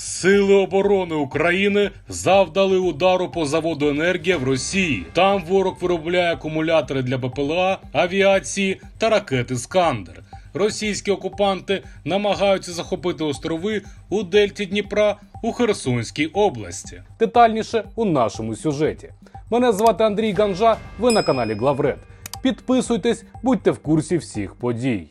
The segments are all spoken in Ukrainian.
Сили оборони України завдали удару по заводу енергія в Росії. Там ворог виробляє акумулятори для БПЛА, авіації та ракети Скандер. Російські окупанти намагаються захопити острови у дельті Дніпра у Херсонській області. Детальніше у нашому сюжеті. Мене звати Андрій Ганжа. Ви на каналі Главред. Підписуйтесь, будьте в курсі всіх подій.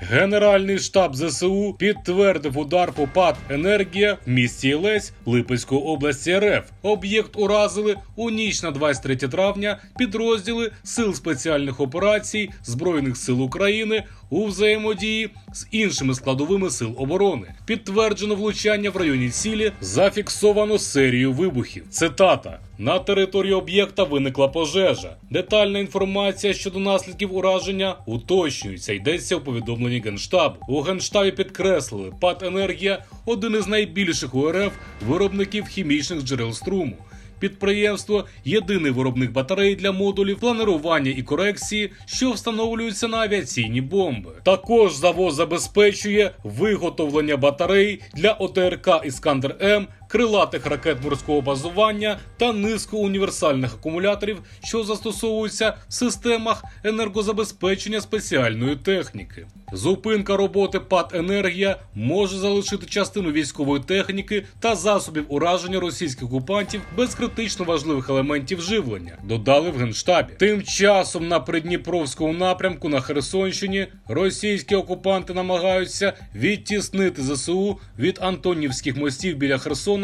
Генеральний штаб ЗСУ підтвердив удар по ПАД «Енергія» в місті Лесь Липецької області РФ. Об'єкт уразили у ніч на 23 травня підрозділи Сил спеціальних операцій Збройних сил України у взаємодії з іншими складовими сил оборони. Підтверджено влучання в районі цілі, зафіксовано серію вибухів. Цитата. На території об'єкта виникла пожежа. Детальна інформація щодо наслідків ураження уточнюється. Йдеться у повідомленні Генштабу. У Генштабі підкреслили, ПАД «Енергія» – один із найбільших у РФ виробників хімічних джерел струму. Підприємство єдиний виробник батарей для модулів планування і корекції, що встановлюються на авіаційні бомби. Також завод забезпечує виготовлення батарей для ОТРК Іскандер М, крилатих ракет морського базування та низку універсальних акумуляторів, що застосовуються в системах енергозабезпечення спеціальної техніки. Зупинка роботи ПАД «Енергія» може залишити частину військової техніки та засобів ураження російських окупантів без критично важливих елементів живлення, додали в генштабі. Тим часом на придніпровському напрямку на Херсонщині російські окупанти намагаються відтіснити ЗСУ від Антонівських мостів біля Херсона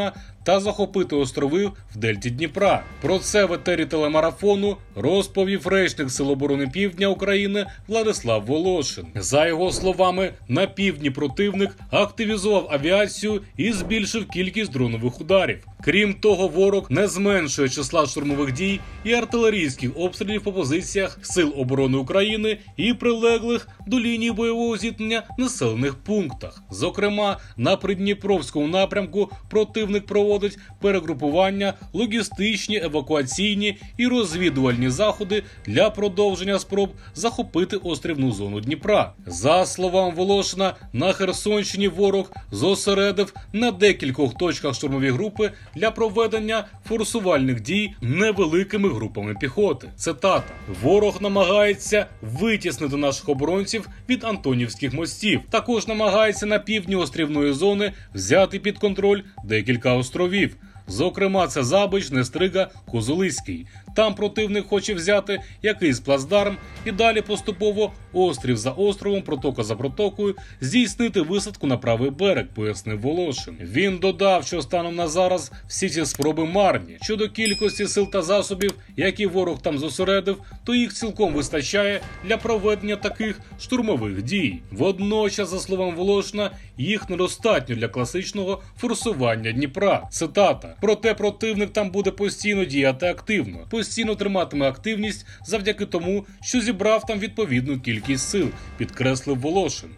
та захопити острови в Дельті Дніпра. Про це в етері телемарафону розповів речник Сил оборони Півдня України Владислав Волошин. За його словами, на півдні противник активізував авіацію і збільшив кількість дронових ударів. Крім того, ворог не зменшує числа штурмових дій і артилерійських обстрілів по позиціях Сил оборони України і прилеглих до лінії бойового зіткнення населених пунктах. Зокрема, на придніпровському напрямку противник проводить перегрупування, логістичні, евакуаційні і розвідувальні заходи для продовження спроб захопити острівну зону Дніпра. За словами Волошина, на Херсонщині ворог зосередив на декількох точках штурмові групи для проведення форсувальних дій невеликими групами піхоти. Цитата: ворог намагається витіснити наших оборонців від Антонівських мостів. Також намагається на півдні острівної зони взяти під контроль декілька островів. Зокрема, це Забич, Нестрига, Козулиський. Там противник хоче взяти якийсь плацдарм і далі поступово острів за островом, протока за протокою, здійснити висадку на правий берег, пояснив Волошин. Він додав, що станом на зараз всі ці спроби марні. Щодо кількості сил та засобів, які ворог там зосередив, то їх цілком вистачає для проведення таких штурмових дій. Водночас, за словами Волошина, їх недостатньо для класичного форсування Дніпра. Цитата: проте противник там буде постійно діяти активно, постійно триматиме активність завдяки тому, що зібрав там відповідну кількість сил, підкреслив Волошин.